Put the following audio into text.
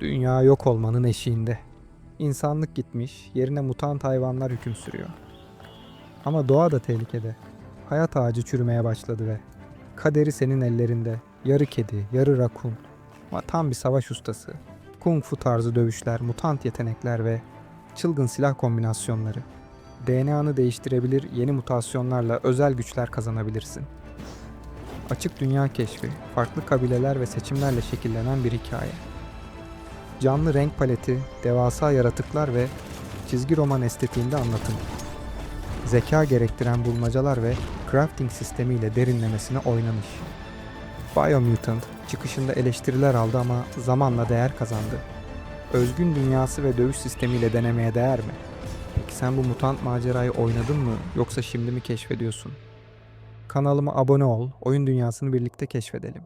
Dünya yok olmanın eşiğinde. İnsanlık gitmiş, yerine mutant hayvanlar hüküm sürüyor. Ama doğa da tehlikede. Hayat ağacı çürümeye başladı ve kaderi senin ellerinde. Yarı kedi, yarı rakun. Ama tam bir savaş ustası. Kung fu tarzı dövüşler, mutant yetenekler ve çılgın silah kombinasyonları. DNA'nı değiştirebilir, yeni mutasyonlarla özel güçler kazanabilirsin. Açık dünya keşfi, farklı kabileler ve seçimlerle şekillenen bir hikaye. Canlı renk paleti, devasa yaratıklar ve çizgi roman estetiğinde anlatım. Zeka gerektiren bulmacalar ve crafting sistemiyle derinlemesine oynanış. Biomutant çıkışında eleştiriler aldı ama zamanla değer kazandı. Özgün dünyası ve dövüş sistemiyle denemeye değer mi? Peki sen bu mutant macerayı oynadın mı yoksa şimdi mi keşfediyorsun? Kanalıma abone ol, oyun dünyasını birlikte keşfedelim.